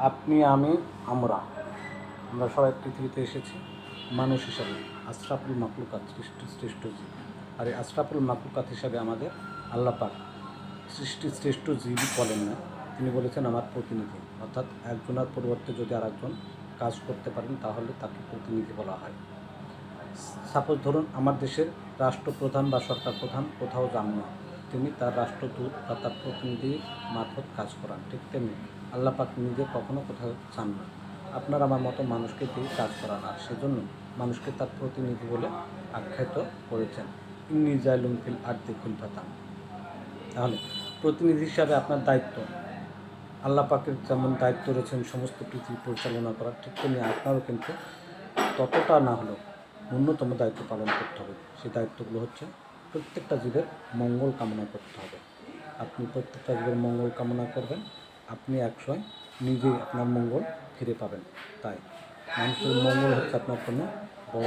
আপনি, আমি, আমরা। আমরা সবাই পৃথিবীতে এসেছি মানুষ হিসাবে। আশরাফুল মাকলুকাত সৃষ্টি, শ্রেষ্ঠ জীব। আর এই আশরাফুল মাকলুকাত হিসাবে আমাদের আল্লাহ পাক সৃষ্টি, শ্রেষ্ঠ জীবই বলেন না। তিনি বলেছেন, আমার প্রতিনিধি। অর্থাৎ একজনের পরিবর্তে যদি আরেকজন কাজ করতে পারেন, তাহলে তাকে প্রতিনিধি বলা হয়। সাপোজ ধরুন, আমার দেশের রাষ্ট্রপ্রধান বা সরকার প্রধান কোথাও যান না। তিনি তার রাষ্ট্রদূত বা তার প্রতিনিধির মারফত কাজ করান, ঠিক তেমনি আল্লাহ পাক নিজে কখনো কোথাও চান না। আপনার আমার মতো মানুষকে দিয়ে কাজ করান আর সেজন্য মানুষকে তার প্রতিনিধি বলে আখ্যায়িত করেছেন। ইন্নি জাইলুম ফিল আর্দি খুলফাতাম তাহলে প্রতিনিধি হিসাবে আপনার দায়িত্ব। আল্লাহ পাকের যেমন দায়িত্ব রয়েছেন সমস্ত পৃথিবী পরিচালনা করার, ঠিক তেমনি আপনারও কিন্তু ততটা না হলেও ন্যূনতম দায়িত্ব পালন করতে হবে। সেই দায়িত্বগুলো হচ্ছে প্রত্যেকটা জীবের মঙ্গল কামনা করতে হবে। আপনি প্রত্যেকটা জীবের মঙ্গল কামনা করবেন, আপনি একসময় নিজেই আপনার মঙ্গল ফিরে পাবেন। তাই মানুষের মঙ্গল হচ্ছে আপনার জন্য বড়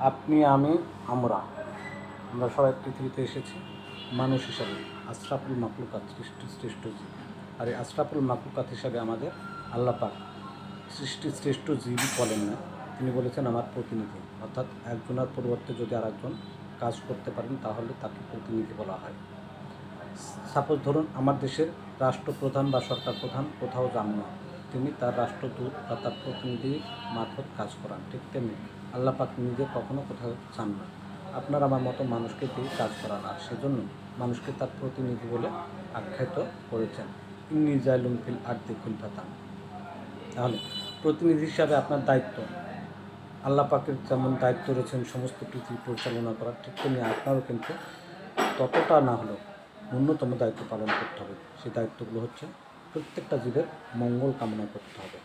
আপনি, আমি, আমরা আমরা সবাই পৃথিবীতে এসেছি মানুষ হিসাবে, আশরাফুল মাকলুকাত সৃষ্টি, শ্রেষ্ঠ জীব। আর এই আশরাফুল মাকলুকাত হিসাবে আমাদের আল্লাহ পাক সৃষ্টি শ্রেষ্ঠ জীবই বলেন না। তিনি বলেছেন আমার প্রতিনিধি। অর্থাৎ একজনের পরিবর্তে যদি আরেকজন কাজ করতে পারেন, তাহলে তাকে প্রতিনিধি বলা হয়। সাপোজ ধরুন, আমার দেশের রাষ্ট্রপ্রধান বা সরকার প্রধান কোথাও যান না। তিনি তার রাষ্ট্রদূত বা তার প্রতিনিধির মারফত কাজ করান, ঠিক তেমনি আল্লাহ পাক নিজে কখনো কোথাও চান না। আপনার আমার মতো মানুষকে দিয়ে কাজ করান আর সেজন্য মানুষকে তার প্রতিনিধি বলে আখ্যায়িত করেছেন। ইন্নি জাইলুম ফিল আর্দি খুলফাতাম তাহলে প্রতিনিধি হিসাবে আপনার দায়িত্ব আল্লাহ পাকের যেমন দায়িত্ব রয়েছেন সমস্ত পৃথিবী পরিচালনা করার, ঠিক তেমনি আপনারও কিন্তু ততটা না হলেও ন্যূনতম দায়িত্ব পালন করতে হবে। সেই দায়িত্বগুলো হচ্ছে প্রত্যেকটা জীবের মঙ্গল কামনা করতে হবে।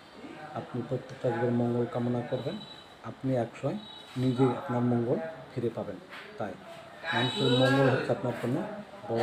আপনি প্রত্যেকটা জীবের মঙ্গল কামনা করবেন, আপনি একসময় নিজেই আপনার মঙ্গল ফিরে পাবেন। তাই মানুষের মঙ্গল হচ্ছে আপনার জন্য বড়